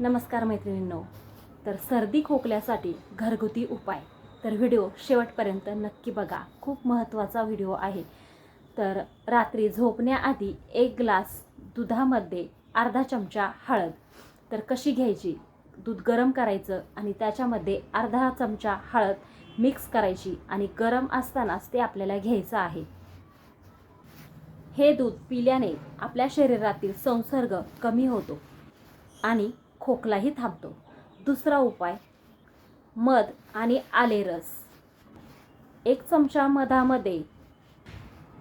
नमस्कार मैत्रिणींनो. तर सर्दी खोकल्यासाठी घरगुती उपाय. तर व्हिडिओ शेवटपर्यंत नक्की बघा. खूप महत्त्वाचा व्हिडिओ आहे. तर रात्री झोपण्याआधी एक ग्लास दुधामध्ये अर्धा चमचा हळद. तर कशी घ्यायची? दूध गरम करायचं आणि त्याच्यामध्ये अर्धा चमचा हळद मिक्स करायची आणि गरम असतानाच ते आपल्याला घ्यायचं आहे. हे दूध पिल्याने आपल्या शरीरातील संसर्ग कमी होतो आणि खोकलाही थांबतो. दुसरा उपाय मध आणि आलेरस एक चमचा मधामध्ये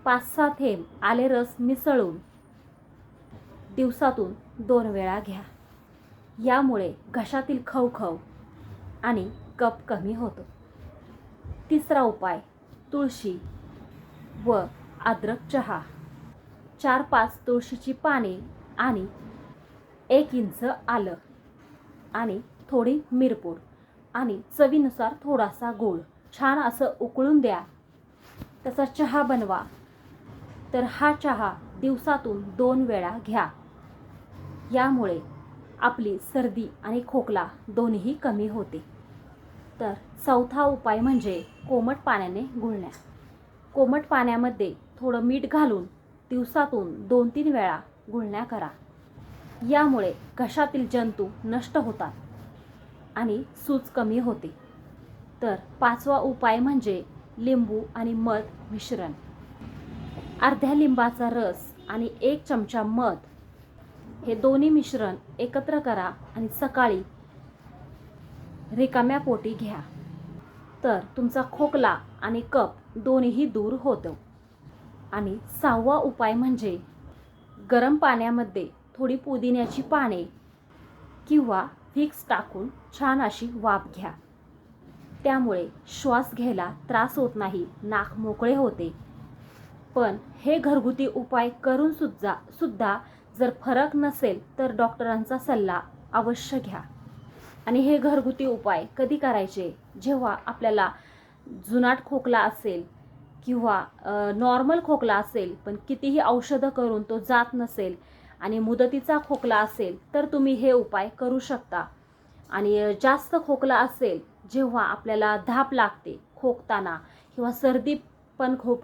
पाच सहा थेंब आलेरस मिसळून दिवसातून दोन वेळा घ्या. यामुळे घशातील खवखव आणि कप कमी होतो. तिसरा उपाय तुळशी व अद्रक चहा. चार पाच तुळशीची पाने आणि एक इंच आलं. आणि थोडी मिरपूड. आणि चवीनुसार थोडासा गूळ. छान असं उकळून द्या. तसा चहा बनवा. तर हा चहा दिवसातून दोन वेळा घ्या. यामुळे आपली सर्दी आणि खोकला दोन्हीही कमी होते. तर चौथा उपाय म्हणजे कोमट पाण्याने गुळण्या. कोमट पाण्यामध्ये थोडं मीठ घालून दिवसातून दोन तीन वेळा गुळण्या करा. यामुळे घशातील जंतू नष्ट होतात आणि सूज कमी होते. तर पाचवा उपाय म्हणजे लिंबू आणि मध मिश्रण. अर्ध्या लिंबाचा रस आणि एक चमचा मध. हे दोन्ही मिश्रण एकत्र करा आणि सकाळी रिकाम्या पोटी घ्या. तर तुमचा खोकला आणि कप दोन्हीही दूर होतो. आणि सहावा उपाय म्हणजे गरम पाण्यामध्ये थोडी पुदिन्याची पाने किंवा व्हिक्स टाकून छान अशी वाफ घ्या. त्यामुळे श्वास घ्यायला त्रास होत नाही नाक मोकळे होते. पण हे घरगुती उपाय करून सुद्धा सुद्धा जर फरक नसेल तर डॉक्टरांचा सल्ला अवश्य घ्या. आणि हे घरगुती उपाय कधी करायचे? जेव्हा आपल्याला जुनाट खोकला असेल किंवा नॉर्मल खोकला असेल पण कितीही औषधं करून तो जात नसेल आणि मुदतीचा खोकला असेल तर तुम्ही हे उपाय करू शकता. आणि जास्त खोकला असेल जेव्हा आपल्याला धाप लागते खोकताना किंवा सर्दी पण खूप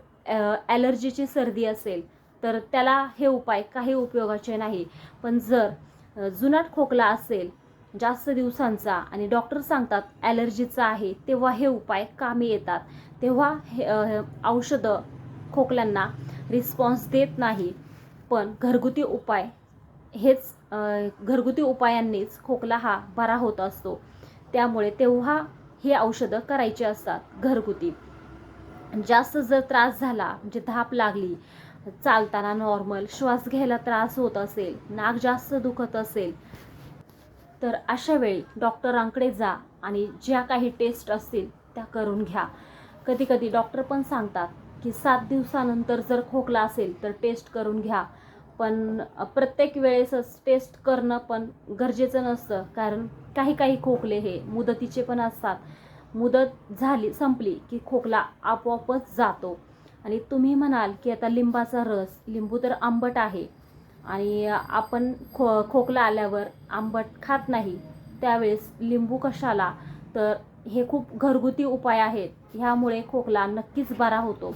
ॲलर्जीची सर्दी असेल तर त्याला हे उपाय काही उपयोगाचे नाही. पण जर जुनाट खोकला असेल जास्त दिवसांचा आणि डॉक्टर सांगतात ॲलर्जीचा आहे तेव्हा हे उपाय कामी येतात. तेव्हा हे औषधं खोकल्यांना रिस्पॉन्स देत नाही. पण घरगुती उपाय हेच घरगुती उपायांनीच खोकला हा बरा होत असतो. त्यामुळे तेव्हा हे औषधं करायची असतात घरगुती. जास्त जर त्रास झाला म्हणजे धाप लागली चालताना नॉर्मल श्वास घ्यायला त्रास होत असेल नाक जास्त दुखत असेल तर अशा वेळी डॉक्टरांकडे जा आणि ज्या काही टेस्ट असतील त्या करून घ्या. कधी कधी डॉक्टर पण सांगतात की सात दिवसानंतर जर खोकला असेल तर टेस्ट करून घ्या. पण प्रत्येक वेळेसच टेस्ट करणं पण गरजेचं नसतं. कारण काही काही खोकले हे मुदतीचे पण असतात. मुदत झाली संपली की खोकला आपोआपच जातो. आणि तुम्ही म्हणाल की आता लिंबाचा रस लिंबू तर आंबट आहे. आणि आपण खो खोकला आल्यावर आंबट खात नाही. त्यावेळेस लिंबू कशाला? तर हे खूप घरगुती उपाय आहेत. ह्यामुळे खोकला नक्कीच बरा होतो.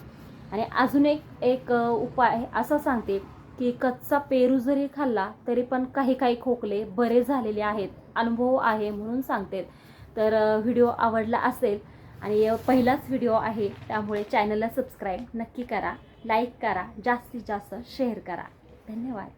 आणि अजून एक एक उपाय असा सांगते. की कच्चा पेरू जरी खाल्ला तरी पण काही काही खोकले बरे झालेले आहेत अनुभव आहे म्हणून सांगते. तर व्हिडिओ आवडला असेल आणि पहिलाच व्हिडिओ आहे त्यामुळे चॅनलला सबस्क्राईब नक्की करा लाईक करा जास्तीत जास्त शेअर करा. धन्यवाद.